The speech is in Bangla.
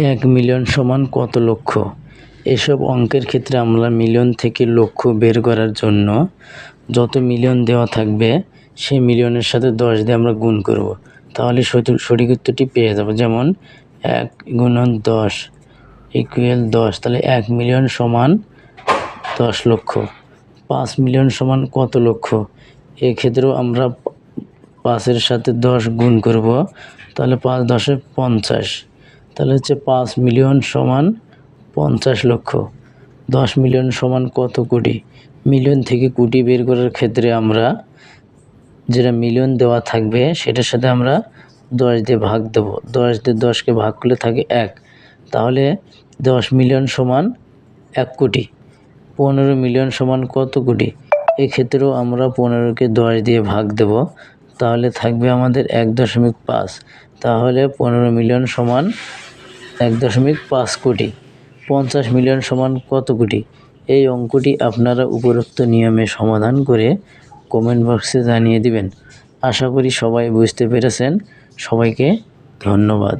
এক মিলিয়ন সমান কত লক্ষ? এসব অঙ্কের ক্ষেত্রে আমরা মিলিয়ন থেকে লক্ষ বের করার জন্য যত মিলিয়ন দেওয়া থাকবে, সেই মিলিয়নের সাথে দশ দিয়ে আমরা গুণ করব। তাহলে সঠিক উত্তরটি পেয়ে যাব। যেমন এক গুণন দশ ইকুয়াল দশ, তাহলে এক মিলিয়ন সমান দশ লক্ষ। পাঁচ মিলিয়ন সমান কত লক্ষ? এক্ষেত্রেও আমরা পাঁচের সাথে দশ গুণ করব, তাহলে পাঁচ দশে পঞ্চাশ। তাহলে হচ্ছে পাঁচ মিলিয়ন সমান পঞ্চাশ লক্ষ। দশ মিলিয়ন সমান কত কোটি? মিলিয়ন থেকে কোটি বের করার ক্ষেত্রে আমরা যেটা মিলিয়ন দেওয়া থাকবে, সেটার সাথে আমরা দশ দিয়ে ভাগ দেব। দশ দিয়ে দশকে ভাগ করলে থাকে এক। তাহলে দশ মিলিয়ন সমান এক কোটি। পনেরো মিলিয়ন সমান কত কোটি? এক্ষেত্রেও আমরা পনেরোকে দশ দিয়ে ভাগ দেব। তাহলে থাকবে আমাদের এক দশমিক পাঁচ। তাহলে পনেরো মিলিয়ন সমান এক দশমিক পাঁচ কোটি, পঞ্চাশ মিলিয়ন সমান কত কোটি? এই অঙ্কটি আপনারা উপরোক্ত নিয়মে সমাধান করে কমেন্ট বক্সে জানিয়ে দিবেন। আশা করি সবাই বুঝতে পেরেছেন। সবাইকে ধন্যবাদ।